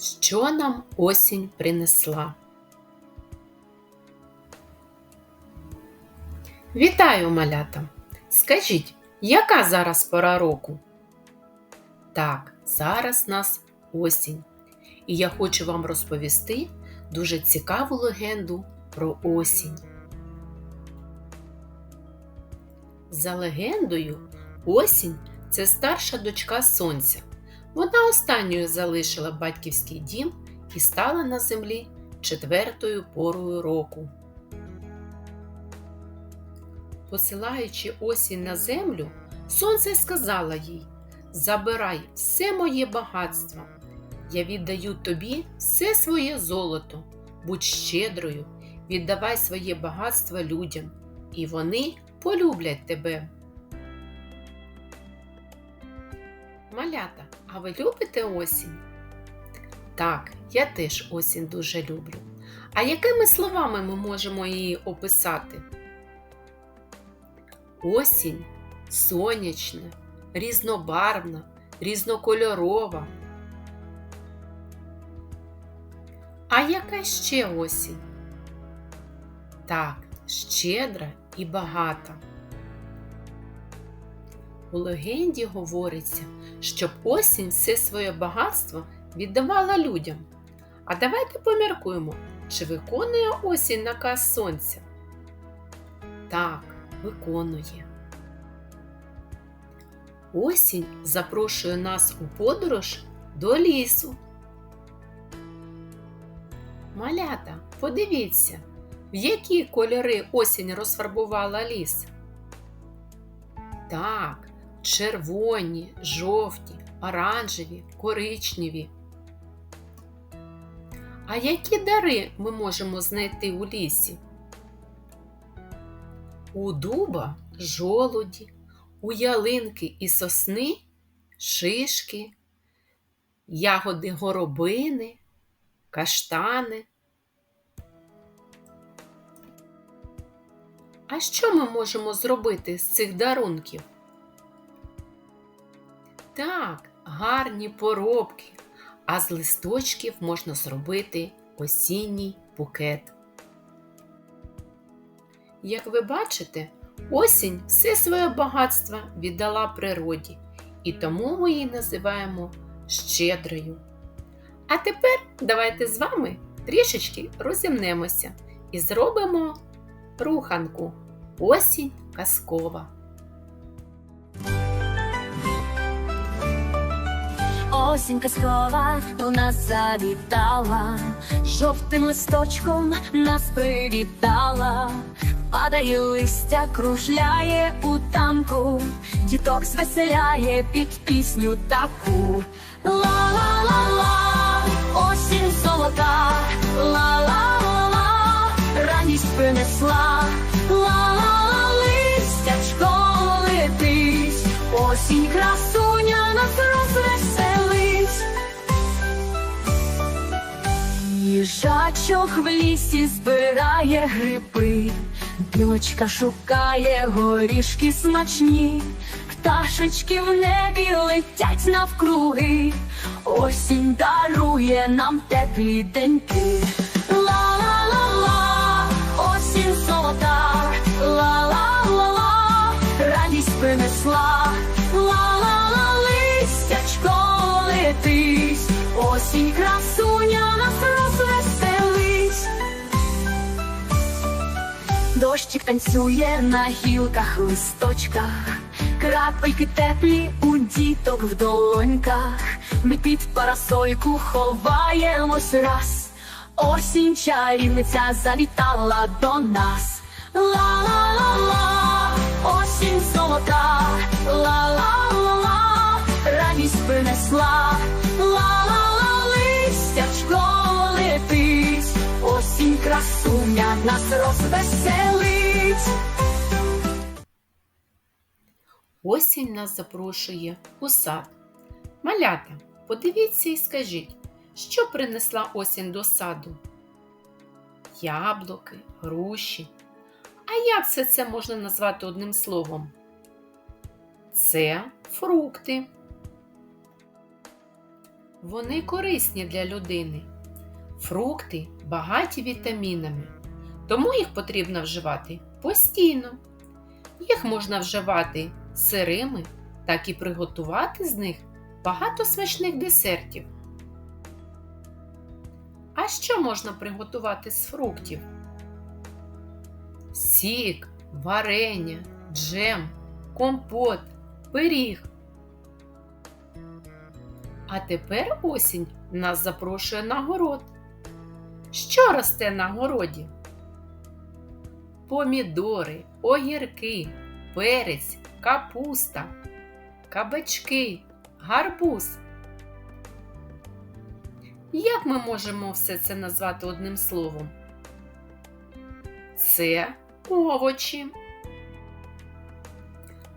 Що нам осінь принесла? Вітаю, малята! Скажіть, яка зараз пора року? Так, зараз нас осінь. І я хочу вам розповісти дуже цікаву легенду про осінь. За легендою, осінь це старша дочка сонця. Вона останньою залишила батьківський дім і стала на землі четвертою порою року. Посилаючи осінь на землю, сонце сказала їй: Забирай все моє багатство. Я віддаю тобі все своє золото, будь щедрою, віддавай своє багатство людям, і вони полюблять тебе. Малята, а ви любите осінь? Так, я теж осінь дуже люблю. А якими словами ми можемо її описати? Осінь сонячна, різнобарвна, різнокольорова. А яка ще осінь? Так, щедра і багата. У легенді говориться, щоб осінь все своє багатство віддавала людям. А давайте поміркуємо, чи виконує осінь наказ сонця? Так, виконує. Осінь запрошує нас у подорож до лісу. Малята, подивіться, в які кольори осінь розфарбувала ліс. Так, червоні, жовті, оранжеві, коричневі. А які дари ми можемо знайти у лісі? У дуба жолуді, у ялинки і сосни шишки, ягоди горобини, каштани. А що ми можемо зробити з цих дарунків? Так, гарні поробки, а з листочків можна зробити осінній букет. Як ви бачите, осінь все своє багатство віддала природі, і тому ми її називаємо щедрою. А тепер давайте з вами трішечки розімнемося і зробимо руханку. Осінь казкова. Осінь казкова до нас завітала, жовтим листочком нас привітала, падає листя, кружляє у танку, діток звеселяє під пісню таку. Ла-ла-ла-ла, осінь золота, ла-ла-ла-ла, радість принесла, ла-ла-ла, листячко летить, осінь красуня нас розвеселить. Їжачок в лісі збирає гриби, білочка шукає горішки смачні, пташечки в небі летять навкруги, осінь дарує нам теплі деньки. Ла-ла-ла-ла, осінь золота, ла-ла-ла-ла, радість принесла, Дощик танцює на гілках, листочках, крапельки теплі у діток в долоньках. Ми під парасольку ховаємось раз. Осінь чарівниця завітала до нас. Ла-ла-ла-ла, осінь золота, ла-ла-ла-ла, радість принесла, красуня нас розвеселить. Осінь нас запрошує у сад. Малята, подивіться і скажіть, що принесла осінь до саду? Яблуки, груші. А як все це можна назвати одним словом? Це фрукти. Вони корисні для людини. Фрукти багаті вітамінами, тому їх потрібно вживати постійно. Їх можна вживати сирими, так і приготувати з них багато смачних десертів. А що можна приготувати з фруктів? Сік, варення, джем, компот, пиріг. А тепер осінь нас запрошує на город. Що росте на городі? Помідори, огірки, перець, капуста, кабачки, гарбуз. Як ми можемо все це назвати одним словом? Це овочі.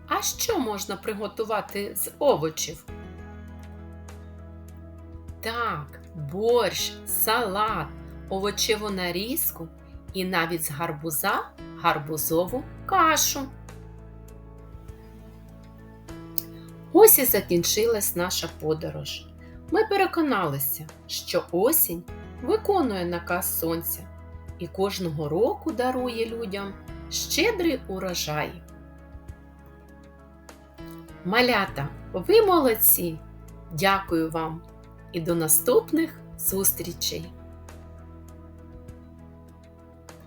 А що можна приготувати з овочів? Так, борщ, салат, овочеву нарізку і навіть з гарбуза гарбузову кашу. Ось і закінчилась наша подорож. Ми переконалися, що осінь виконує наказ сонця і кожного року дарує людям щедрий урожай. Малята, ви молодці! Дякую вам і до наступних зустрічей!